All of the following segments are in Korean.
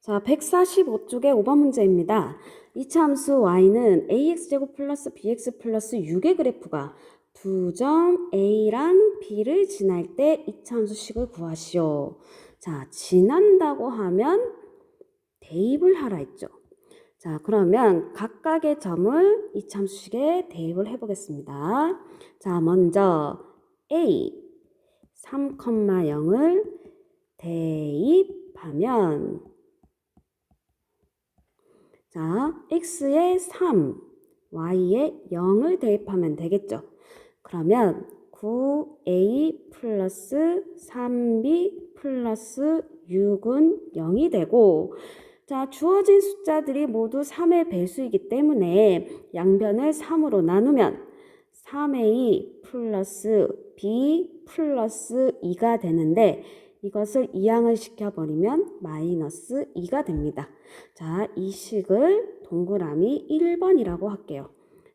자, 145쪽의 5번 문제입니다. 이차함수 y는 ax제곱 플러스 bx 플러스 6의 그래프가 두 점 a랑 b를 지날 때 이차함수 식을 구하시오. 자, 지난다고 하면 대입을 하라 했죠. 자, 그러면 각각의 점을 이차함수식에 대입을 해보겠습니다. 자, 먼저 a 3,0을 대입하면 자, x에 3, y에 0을 대입하면 되겠죠. 그러면 9a 플러스 3b 플러스 6은 0이 되고 자, 주어진 숫자들이 모두 3의 배수이기 때문에 양변을 3으로 나누면 3a 플러스 b 플러스 2가 되는데 이것을 이항을 시켜버리면 마이너스 2가 됩니다. 자, 이 식을 동그라미 1번이라고 할게요.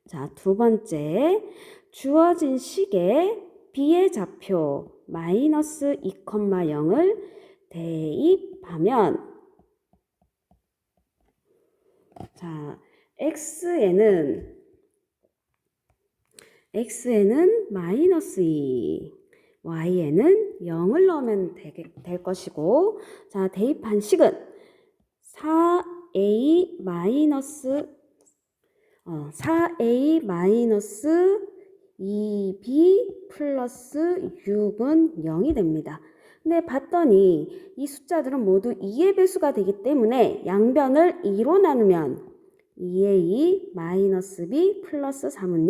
자, 두 번째. 주어진 식에 b의 좌표 마이너스 2,0을 대입하면 자, x에는 x에는 마이너스 2 y에는 0을 넣으면 되게, 될 것이고 자 대입한 식은 4a 마이너스 어, 4a 마이너스 2b 플러스 6은 0이 됩니다. 근데 봤더니 이 숫자들은 모두 2의 배수가 되기 때문에 양변을 2로 나누면 2의 2 마이너스 b 플러스 3은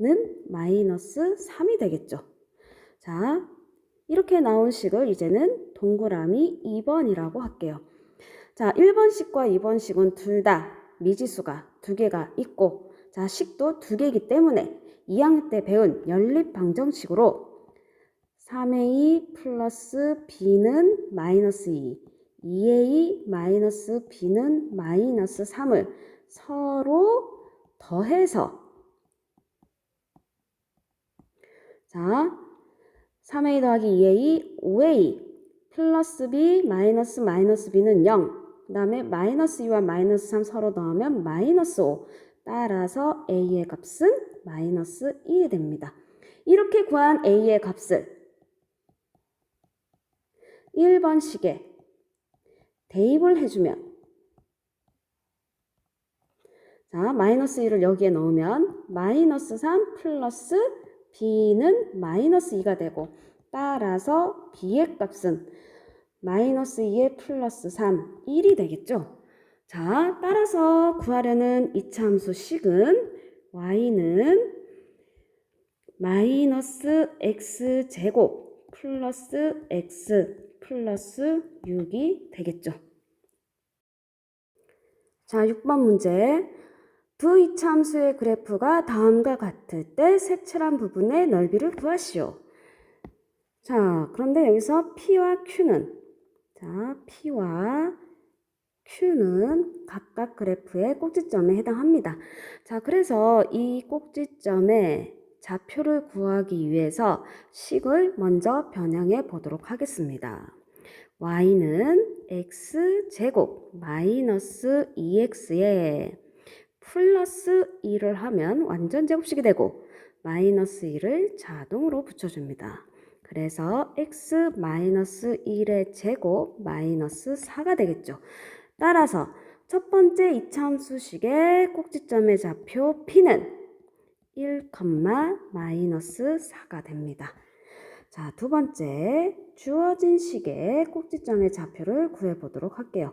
0는 마이너스 3이 되겠죠. 자, 이렇게 나온 식을 이제는 동그라미 2번이라고 할게요. 자, 1번 식과 2번 식은 둘 다 미지수가 두 개가 있고, 자, 식도 두 개이기 때문에 2학년 때 배운 연립방정식으로 3a 플러스 b는 마이너스 2, 2a 마이너스 b는 마이너스 3을 서로 더해서 자, 3a 더하기 2a, 5a 플러스 b 마이너스 마이너스 b는 0. 그 다음에 마이너스 2와 마이너스 3 서로 더하면 마이너스 5. 따라서 a의 값은 마이너스 1이 됩니다. 이렇게 구한 a의 값을 1번 식에 대입을 해주면 자 마이너스 1을 여기에 넣으면 마이너스 3 플러스 b는 마이너스 2가 되고 따라서 b의 값은 마이너스 2에 플러스 3, 1이 되겠죠. 자, 따라서 구하려는 이차함수 식은 y는 마이너스 x제곱 플러스 x 플러스 6이 되겠죠. 자, 6번 문제. 두 이차함수의 그래프가 다음과 같을 때 색칠한 부분의 넓이를 구하시오. 자, 그런데 여기서 P와 Q는 자, P와 Q는 각각 그래프의 꼭지점에 해당합니다. 자, 그래서 이 꼭지점의 좌표를 구하기 위해서 식을 먼저 변형해 보도록 하겠습니다. y는 x제곱 마이너스 2x에 플러스 2를 하면 완전 제곱식이 되고 마이너스 2를 자동으로 붙여줍니다. 그래서 x 마이너스 1의 제곱 마이너스 4가 되겠죠. 따라서 첫 번째 이차함수식의 꼭지점의 좌표 p는 1, 마이너스 4가 됩니다. 자, 두 번째 주어진 식의 꼭지점의 좌표를 구해보도록 할게요.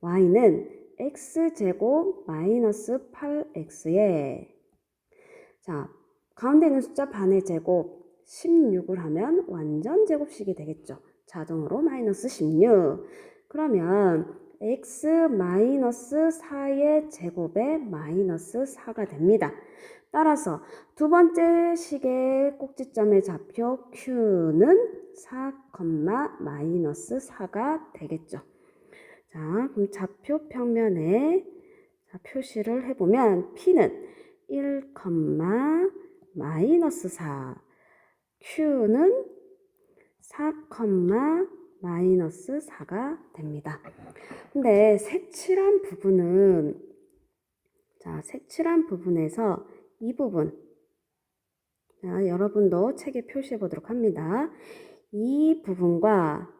y는 x제곱 마이너스 8x에 자 가운데 있는 숫자 반의 제곱 16을 하면 완전 제곱식이 되겠죠. 자동으로 마이너스 16 그러면 x 마이너스 4의 제곱에 마이너스 4가 됩니다. 따라서 두 번째 식의 꼭지점의 좌표 q는 4, 마이너스 4가 되겠죠. 자, 그럼 좌표 평면에 자, 표시를 해보면 P는 1, 마이너스 4, Q는 4, 마이너스 4가 됩니다. 근데 색칠한 부분은 자, 색칠한 부분에서 이 부분 자, 여러분도 책에 표시해 보도록 합니다. 이 부분과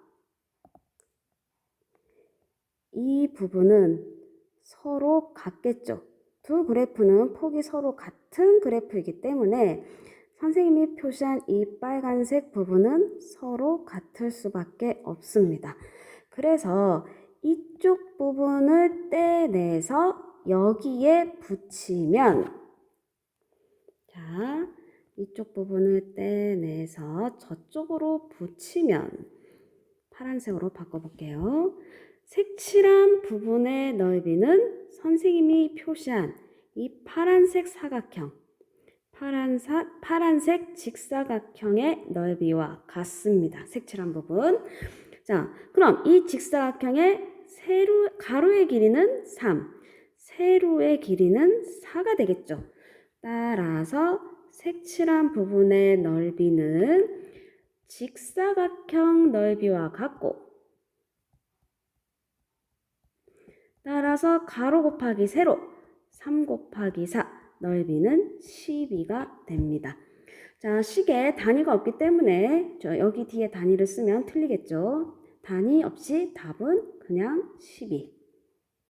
이 부분은 서로 같겠죠. 두 그래프는 폭이 서로 같은 그래프이기 때문에 선생님이 표시한 이 빨간색 부분은 서로 같을 수밖에 없습니다. 그래서 이쪽 부분을 떼내서 여기에 붙이면 자, 이쪽 부분을 떼내서 저쪽으로 붙이면 파란색으로 바꿔볼게요. 색칠한 부분의 넓이는 선생님이 표시한 이 파란색 사각형, 파란 사, 파란색 직사각형의 넓이와 같습니다. 색칠한 부분. 자, 그럼 이 직사각형의 세로, 가로의 길이는 3, 세로의 길이는 4가 되겠죠. 따라서 색칠한 부분의 넓이는 직사각형 넓이와 같고 따라서 가로 곱하기 세로 3 곱하기 4 넓이는 12가 됩니다. 자, 식에 단위가 없기 때문에 저 여기 뒤에 단위를 쓰면 틀리겠죠. 단위 없이 답은 그냥 12.